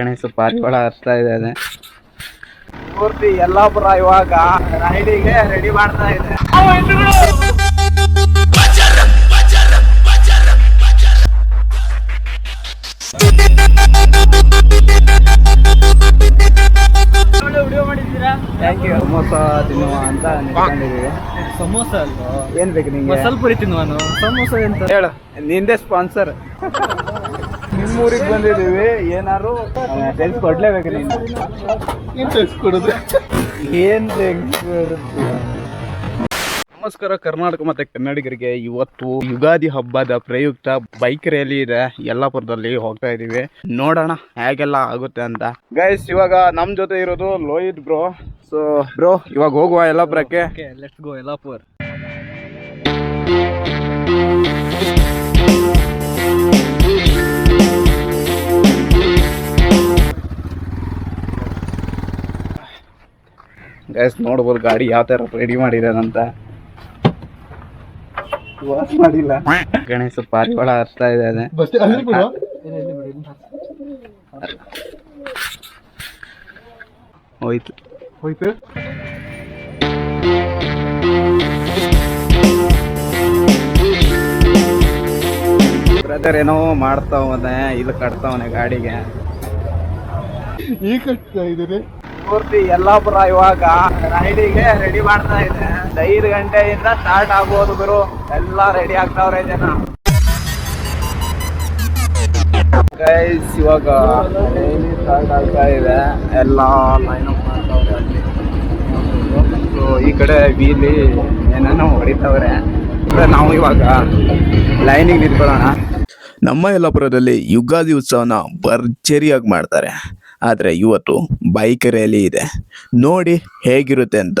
ಗಣೇಶ ಪಾರಿವಾಳ ಹತ್ತಾ ಇದ್ದಾನೆ. ಪೂರ್ತಿ ಯಲ್ಲಾಪುರ ಇವಾಗ ರೈಡಿಗೆ ರೆಡಿ ಮಾಡ್ತಾ ಇದೆ. ಥ್ಯಾಂಕ್ ಯು ಸಮೋಸ ತಿನ್ನುವ ಅಂತ ಅನ್ಕೊಂಡಿದ್ದೀವಿ ಸಮೋಸ ಅಲ್ವಾ? ಏನ್ ಬೇಕು ನಿಂಗೆ? ಸ್ವಲ್ಪ ತಿನ್ನುವನು ಸಮೋಸ ಎಂತ? ಹೇಳು ನಿಂದೆ ಸ್ಪಾನ್ಸರ್ ನಿಮ್ಮೂರಿಗೆ ಬಂದಿದೀವಿ ಏನಾರು ಟೆಲ್ಸ್ ಕೊಡ್ಲೇಬೇಕು ನೀನು. ಏನ್ ನಮಸ್ಕಾರ ಕರ್ನಾಟಕ ಮತ್ತೆ ಕನ್ನಡಿಗರಿಗೆ. ಇವತ್ತು ಯುಗಾದಿ ಹಬ್ಬದ ಪ್ರಯುಕ್ತ ಬೈಕ್ ರ್ಯಾಲಿ ಇದೆ. ಯಲ್ಲಾಪುರದಲ್ಲಿ ಹೋಗ್ತಾ ಇದೀವಿ ನೋಡೋಣ ಹೇಗೆಲ್ಲ ಆಗುತ್ತೆ ಅಂತ. ಗೈಸ್ ಇವಾಗ ನಮ್ ಜೊತೆ ಇರೋದು ಲೋಹಿತ್ ಬ್ರೋ ಸೊ ಬ್ರೋ ಇವಾಗ ಹೋಗುವ ಯಲ್ಲಾಪುರಕ್ಕೆ? Okay let's go Yellapur. Guys ನೋಡ್ಬೋದು ಗಾಡಿ ಯಾವ ತರ ರೆಡಿ ಮಾಡಿರೋದಂತ ವಾಶ್ ಮಾಡಿಲ್ಲ. ಗಣೇಶ ಪಾರಿವಾಳ ಹರ್ತಾ ಇದೆ ಹೋಯ್ತು. ಹೋಯ್ತು. ಬ್ರದರ್ ಏನೋ ಮಾಡ್ತಾವನೆ ಇಲ್ಲಿ ಕಟ್ತಾವನೆ ಗಾಡಿಗೆ. ಈಗ ಕಟ್ತಾ ಇದ್ದೀರಿ? ಪೂರ್ತಿ ಯಲ್ಲಾಪುರ ಇವಾಗ ರೈಡಿಗೆ ರೆಡಿ ಮಾಡ್ತಾ ಇದೆ. ಐದು ಗಂಟೆಯಿಂದ ಸ್ಟಾರ್ಟ್ ಆಗ್ಬೋದು ಗುರು. ಎಲ್ಲ ರೆಡಿ ಆಗ್ತಾವ್ರೆ ಜನ. ಗೈಸ್ ಇವಾಗ ಸ್ಟಾರ್ಟ್ ಆಗ್ತಾ ಇದೆ. ಎಲ್ಲ ಲೈನ್ ಅಪ್ ಮಾಡ್ತಾವ್ರೆ ಅಲ್ಲಿ. ಈ ಕಡೆ ವೀಲಿ ಏನೇನೋ ಹೊಡಿತಾವ್ರೆ. ನಾವು ಇವಾಗ ಲೈನಿಗೆ ನಿಂತ್ಕೊಳ್ಳೋಣ. ನಮ್ಮ ಯಲ್ಲಾಪುರದಲ್ಲಿ ಯುಗಾದಿ ಉತ್ಸವನ ಭರ್ಜರಿಯಾಗಿ ಮಾಡ್ತಾರೆ. ಆದರೆ ಇವತ್ತು ಬೈಕ್ ರ್ಯಾಲಿ ಇದೆ. ನೋಡಿ ಹೇಗಿರುತ್ತೆ ಅಂತ.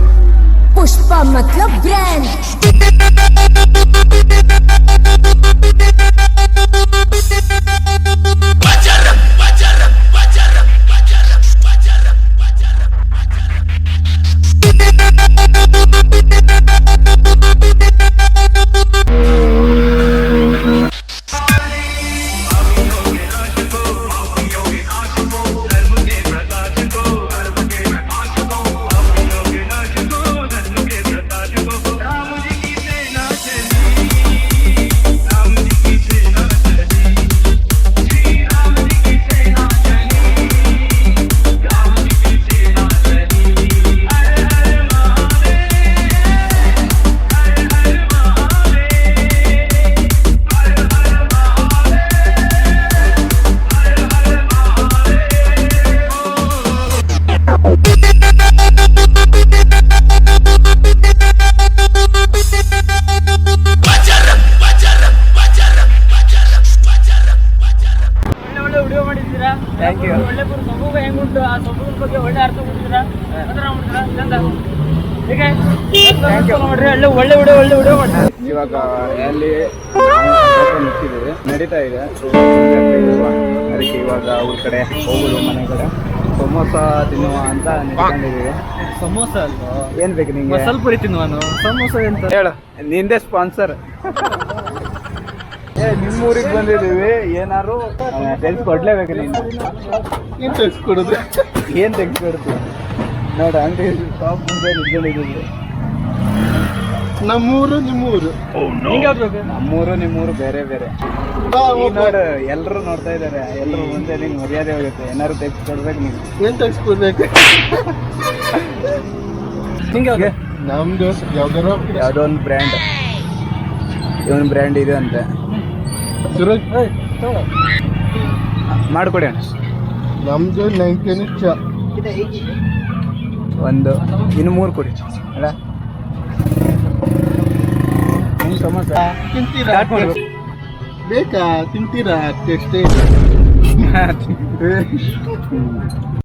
पुष्पा मतलब ब्रांड ಬಗ್ಗೆ ಒಳ್ಳೆ ಅರ್ಥ ಕೊಟ್ಟಿದ್ದೀರಾ ಅದನ್ನ ಮಾಡ್ತೀರಾ ಚಂದ. ಹೇಗೆ? ನೋಡ್ರಿ ಒಳ್ಳೆ ಒಳ್ಳೆ ವಿಡಿಯೋ ಒಳ್ಳೆ ವಿಡಿಯೋ ಮಾಡಿ ಇವಾಗ ಅಲ್ಲಿ ನಡೀತಾ ಇದೆ. ಅದಕ್ಕೆ ಇವಾಗ ಅವ್ರ ಕಡೆ ಹೋಗುದು ಮನೆ ಕಡೆ. ಸಮೋಸ ತಿನ್ನುವ ಅಂತ ನಿಂತ್ಕೊಂಡಿದೀವಿ ಸಮೋಸ ಅಲ್ವಾ? ಏನ್ ಬೇಕು ನಿಂಗೆ? ಸ್ವಲ್ಪ ತಿನ್ನುವನು ಸಮೋಸ ಎಂತ? ಹೇಳು. ನಿಂದೆ ಸ್ಪಾನ್ಸರ್. ನಿಮ್ಮೂರಿಗೆ ಬಂದಿದ್ದೀವಿ. ಏನಾರು ಟೆಲ್ಸ್ ಕೊಡ್ಲೇಬೇಕು ನೀನು. ಏನು ತೆಗ್ಸ್ಕೊಡುದು ಏನು ತೆಗೆಸ್ಕೊಡ್ತೀವಿ ನೋಡ ಅಂಗಡಿ ಶಾಪ್ ಮುಂದೆ ನಿಂತ್ಕೊಂಡಿದ್ದೀವಿ. ನಮ್ಮೂರು ನಿಮ್ಮೂರು. ಬೇಕು? ನಮ್ಮೂರು ನಿಮ್ಮೂರು ಬೇರೆ ಬೇರೆ. ನೋಡು ಎಲ್ಲರೂ ನೋಡ್ತಾ ಇದ್ದಾರೆ. ಎಲ್ಲರೂ ಮುಂದೆ ನಿಂಗೆ ಮರ್ಯಾದೆ ಹೋಗುತ್ತೆ. ಏನಾದ್ರು ತೆಗ್ದು ಕೊಡ್ಬೇಕು ನೀನು. ಏನ್ ತೆಗೆಸ್ಕೊಡ್ಬೇಕು ಹಿಂಗೆ ನಮ್ದು ಯಾವ್ದಾರ ಯಾವುದೋ ಒಂದು ಬ್ರ್ಯಾಂಡ್. ಇವನ್ ಬ್ರ್ಯಾಂಡ್ ಇದೆ ಅಂತೆ. ಸುರಜ್? ಮಾಡಿಕೊಡಿ ಅಣ್ಣ. ನಮ್ದು ನೈಂಟಿ ನಿಮಿಷ. ಒಂದು ಇನ್ನು ಮೂರು ಕೊಡಿ. ಅಲ್ಲ ಏನು ಸಮಸ್ಯೆ? ತಿಂತೀರಾ? ಬೇಕಾ? ತಿಂತೀರಾ? ಟೇಸ್ಟೇ